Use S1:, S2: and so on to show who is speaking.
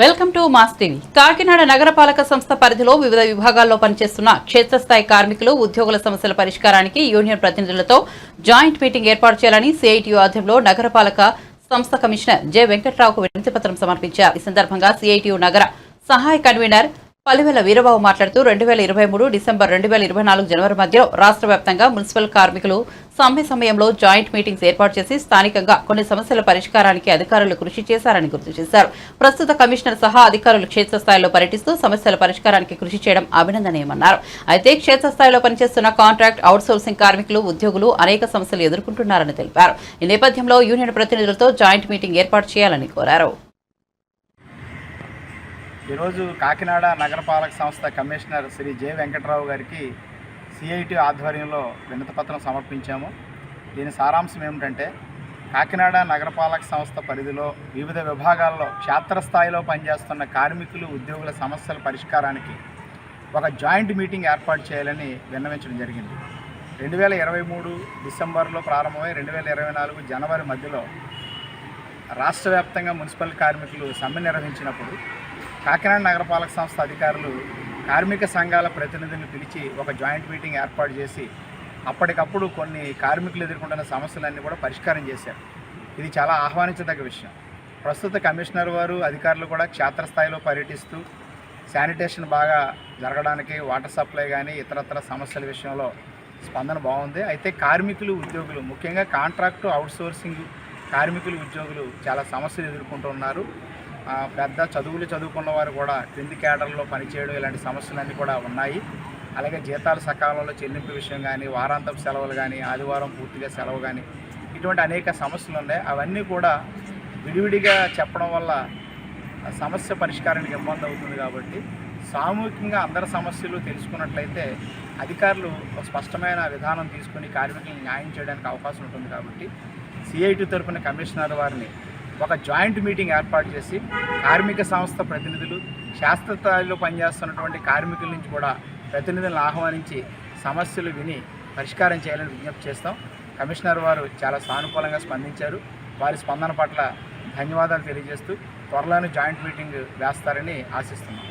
S1: Welcome to mass TV. Kakinada నగరపాలక సంస్థ పరిధిలో వివిధ విభాగాల్లో పనిచేస్తున్న క్షేత్రస్థాయి కార్మికులు ఉద్యోగుల సమస్యల పరిష్కారానికి యూనియన్ ప్రతినిధులతో జాయింట్ మీటింగ్ ఏర్పాటు చేయాలని సిఐటియు ఆధ్వర్యంలో నగరపాలక సంస్థ కమిషనర్ జె వెంకట్రావుకు వినతిపత్రం సమర్పించారు. ఈ సందర్భంగా సిఐటియు నగర సహాయ కన్వీనర్ పలివెల వీరబాబు మాట్లాడుతూ రెండు వేల ఇరవై మూడు డిసెంబర్ రెండు వేల ఇరవై నాలుగు జనవరి మధ్యలో రాష్ట్ర వ్యాప్తంగా మున్సిపల్ కార్మికులు సమ్మె సమయంలో జాయింట్ మీటింగ్స్ ఏర్పాటు చేసి స్థానికంగా కొన్ని సమస్యల పరిష్కారానికి అధికారులు కృషి చేశారని గుర్తు చేశారు. ప్రస్తుత కమిషనర్ సహా అధికారులు క్షేత్రస్థాయిలో పర్యటిస్తూ సమస్యల పరిష్కారానికి కృషి చేయడం అభినందనీయమన్నారు. అయితే క్షేత్రస్థాయిలో పనిచేస్తున్న కాంట్రాక్ట్ అవుట్సోర్సింగ్ కార్మికులు ఉద్యోగులు అనేక సమస్యలు ఎదుర్కొంటున్నారని తెలిపారు. ఈ నేపథ్యంలో యూనియన్ ప్రతినిధులతో జాయింట్ మీటింగ్ ఏర్పాటు చేయాలని కోరారు.
S2: ఈరోజు కాకినాడ నగరపాలక సంస్థ కమిషనర్ శ్రీ జె వెంకట్రావు గారికి సిఐటి ఆధ్వర్యంలో వినతిపత్రం సమర్పించాము. దీని సారాంశం ఏమిటంటే కాకినాడ నగరపాలక సంస్థ పరిధిలో వివిధ విభాగాల్లో క్షేత్రస్థాయిలో పనిచేస్తున్న కార్మికులు ఉద్యోగుల సమస్యల పరిష్కారానికి ఒక జాయింట్ మీటింగ్ ఏర్పాటు చేయాలని విన్నవించడం జరిగింది. రెండు వేల ఇరవై మూడు డిసెంబర్లో ప్రారంభమై రెండు వేల ఇరవై నాలుగు జనవరి మధ్యలో రాష్ట్ర వ్యాప్తంగా మున్సిపల్ కార్మికులు సమ్మె నిర్వహించినప్పుడు కాకినాడ నగరపాలక సంస్థ అధికారులు కార్మిక సంఘాల ప్రతినిధులను పిలిచి ఒక జాయింట్ మీటింగ్ ఏర్పాటు చేసి అప్పటికప్పుడు కొన్ని కార్మికులు ఎదుర్కొంటున్న సమస్యలన్నీ కూడా పరిష్కారం చేశారు. ఇది చాలా ఆహ్వానించదగ్గ విషయం. ప్రస్తుత కమిషనర్ వారు అధికారులు కూడా క్షేత్రస్థాయిలో పర్యటిస్తూ శానిటేషన్ బాగా జరగడానికి వాటర్ సప్లై కానీ ఇతరత్ర సమస్యల విషయంలో స్పందన బాగుంది. అయితే కార్మికులు ఉద్యోగులు ముఖ్యంగా కాంట్రాక్టు అవుట్సోర్సింగ్ కార్మికులు ఉద్యోగులు చాలా సమస్యలు ఎదుర్కొంటున్నారు పెద్ద చదువులు చదువుకున్న వారు కూడా క్రింది కేడర్లో పనిచేయడం ఇలాంటి సమస్యలన్నీ కూడా ఉన్నాయి. అలాగే జీతాలు సకాలంలో చెల్లింపు విషయం కానీ వారాంతపు సెలవులు కానీ ఆదివారం పూర్తిగా సెలవు కానీ ఇటువంటి అనేక సమస్యలు ఉన్నాయి. అవన్నీ కూడా విడివిడిగా చెప్పడం వల్ల సమస్య పరిష్కారానికి ఇబ్బంది అవుతుంది కాబట్టి సామూహికంగా అందరి సమస్యలు తెలుసుకున్నట్లయితే అధికారులు ఒక స్పష్టమైన విధానం తీసుకుని కార్మికులను న్యాయం చేయడానికి అవకాశం ఉంటుంది కాబట్టి సిఐటి తరపున కమిషనర్ వారిని ఒక జాయింట్ మీటింగ్ ఏర్పాటు చేసి కార్మిక సంస్థ ప్రతినిధులు శాస్త్రస్థాయిలో పనిచేస్తున్నటువంటి కార్మికుల నుంచి కూడా ప్రతినిధులను ఆహ్వానించి సమస్యలు విని పరిష్కారం చేయాలని విజ్ఞప్తి చేస్తాం. కమిషనర్ వారు చాలా సానుకూలంగా స్పందించారు. వారి స్పందన పట్ల ధన్యవాదాలు తెలియజేస్తూ త్వరలోనే జాయింట్ మీటింగ్ వేస్తారని ఆశిస్తున్నాం.